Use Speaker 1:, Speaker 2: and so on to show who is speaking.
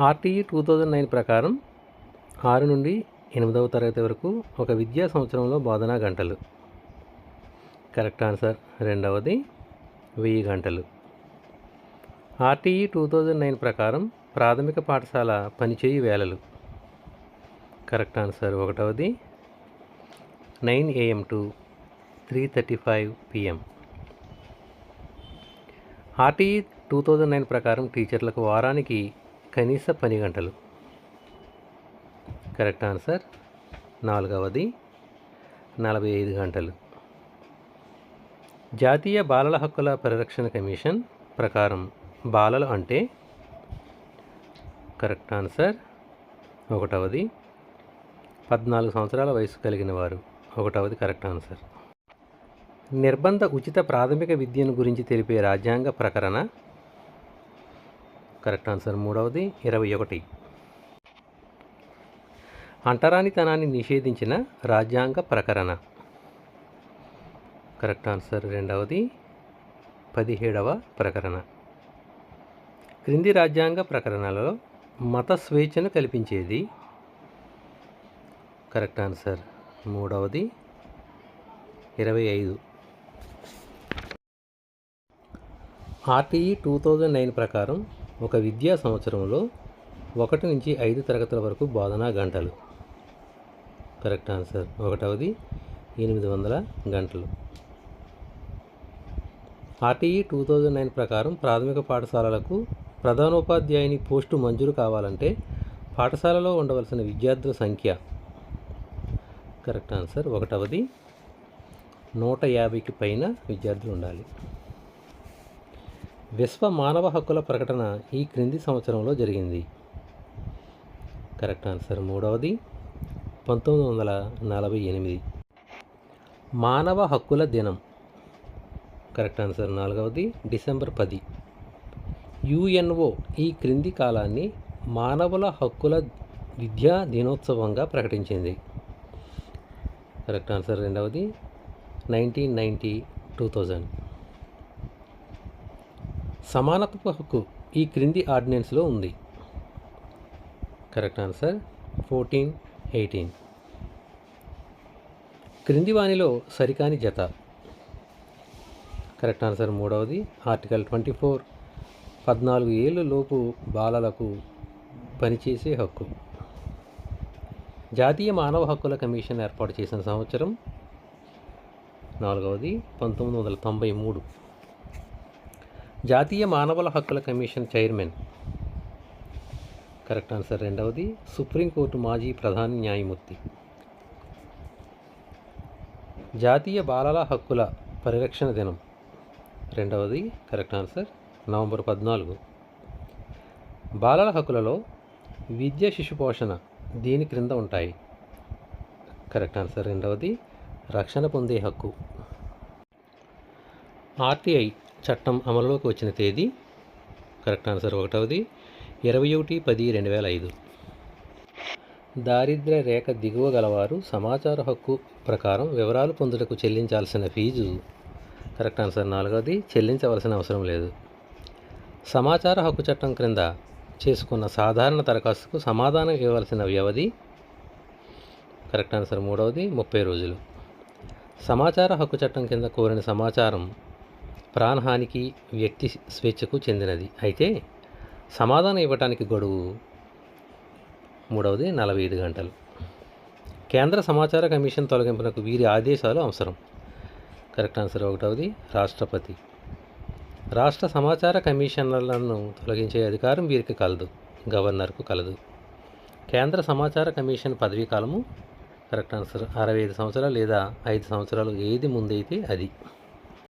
Speaker 1: RTE two thousand nine ప్రకారం ఆరు నుండి ఎనిమిదవ తరగతి వరకు ఒక విద్యా సంవత్సరంలో బోధనా గంటలు. కరెక్ట్ ఆన్సర్ రెండవది వెయ్యి గంటలు. ఆర్టీఈ టూ థౌజండ్ నైన్ ప్రకారం ప్రాథమిక పాఠశాల పనిచేయి వేళలు. Correct answer ఒకటవది nine AM to three thirty five PM. RTE two thousand nine ప్రకారం టీచర్లకు వారానికి కనీస పని గంటలు. కరెక్ట్ ఆన్సర్ నాలుగవది నలభై ఐదు గంటలు. జాతీయ బాలల హక్కుల పరిరక్షణ కమిషన్ ప్రకారం బాలలు అంటే కరెక్ట్ ఆన్సర్ ఒకటవది పద్నాలుగు సంవత్సరాల వయసు కలిగిన వారు. ఒకటవది కరెక్ట్ ఆన్సర్. నిర్బంధ ఉచిత ప్రాథమిక విద్యను గురించి తెలిపే రాజ్యాంగ ప్రకరణ కరెక్ట్ ఆన్సర్ మూడవది ఇరవై ఒకటి. అంటరానితనాన్ని నిషేధించిన రాజ్యాంగ ప్రకరణ. కరెక్ట్ ఆన్సర్ రెండవది పదిహేడవ ప్రకరణ. క్రింది రాజ్యాంగ ప్రకరణలలో మత స్వేచ్ఛను కల్పించేది. కరెక్ట్ ఆన్సర్ మూడవది ఇరవై ఐదు. ఆర్టీఈ టూ థౌజండ్ నైన్ ప్రకారం ఒక విద్యా సంవత్సరంలో ఒకటి నుంచి ఐదు తరగతుల వరకు బోధనా గంటలు. Correct answer. ఒకటవది ఎనిమిది వందల గంటలు. ఆర్టీఈ టూ థౌజండ్ నైన్ ప్రకారం ప్రాథమిక పాఠశాలలకు ప్రధానోపాధ్యాయుని పోస్టు మంజూరు కావాలంటే పాఠశాలలో ఉండవలసిన విద్యార్థుల సంఖ్య. Correct answer. ఒకటవది నూట యాభైకి పైన విద్యార్థులు ఉండాలి. విశ్వ మానవ హక్కుల ప్రకటన ఈ క్రింది సంవత్సరంలో జరిగింది. కరెక్ట్ ఆన్సర్ మూడవది పంతొమ్మిది వందల నలభై ఎనిమిది. మానవ హక్కుల దినం. కరెక్ట్ ఆన్సర్ నాలుగవది డిసెంబర్ పది. యుఎన్ఓ ఈ క్రింది కాలాన్ని మానవుల హక్కుల విద్యా దినోత్సవంగా ప్రకటించింది. కరెక్ట్ ఆన్సర్ రెండవది నైన్టీన్ నైంటీ టూ థౌజండ్. సమానత్వ హక్కు ఈ క్రింది ఆర్డినెన్స్లో ఉంది. Correct answer fourteen eighteen. క్రింది వాణిలో సరికాని జత. కరెక్ట్ ఆన్సర్ మూడవది ఆర్టికల్ ట్వంటీ ఫోర్. పద్నాలుగు ఏళ్ళు లోపు బాలలకు పనిచేసే హక్కు. జాతీయ మానవ హక్కుల కమిషన్ ఏర్పాటు చేసిన సంవత్సరం నాలుగవది పంతొమ్మిది వందల తొంభై మూడు. జాతీయ మానవుల హక్కుల కమిషన్ చైర్మన్. కరెక్ట్ ఆన్సర్ రెండవది సుప్రీంకోర్టు మాజీ ప్రధాన న్యాయమూర్తి. జాతీయ బాలల హక్కుల పరిరక్షణ దినం. రెండవది కరెక్ట్ ఆన్సర్ నవంబర్ పద్నాలుగు. బాలల హక్కులలో విద్య శిశు పోషణ దీని క్రింద ఉంటాయి. కరెక్ట్ ఆన్సర్ రెండవది రక్షణ పొందే హక్కు. ఆర్టీఐ చట్టం అమలులోకి వచ్చిన తేదీ కరెక్ట్ ఆన్సర్ ఒకటవది ఇరవై ఒకటి పది రెండు వేల ఐదు దారిద్ర్య రేఖ దిగువ గలవారు సమాచార హక్కు ప్రకారం వివరాలు పొందుటకు చెల్లించాల్సిన ఫీజు. కరెక్ట్ ఆన్సర్ నాలుగవది చెల్లించవలసిన అవసరం లేదు. సమాచార హక్కు చట్టం క్రింద చేసుకున్న సాధారణ దరఖాస్తుకు సమాధానం ఇవ్వవలసిన వ్యవధి కరెక్ట్ ఆన్సర్ మూడవది ముప్పై రోజులు. సమాచార హక్కు చట్టం కింద కోరిన సమాచారం ప్రాణహానికి వ్యక్తి స్వేచ్ఛకు చెందినది. అయితే సమాధానం ఇవ్వటానికి గడువు మూడవది నలభై ఐదు గంటలు. కేంద్ర సమాచార కమిషన్ తొలగింపునకు వీరి ఆదేశాలు అవసరం. కరెక్ట్ ఆన్సర్ ఒకటవది రాష్ట్రపతి. రాష్ట్ర సమాచార కమిషనర్లను తొలగించే అధికారం వీరికి కలదు. గవర్నర్కు కలదు. కేంద్ర సమాచార కమిషన్ పదవీ కాలము కరెక్ట్ ఆన్సర్ అరవై ఐదు సంవత్సరాలు లేదా ఐదు సంవత్సరాలు ఏది ముందైతే అది.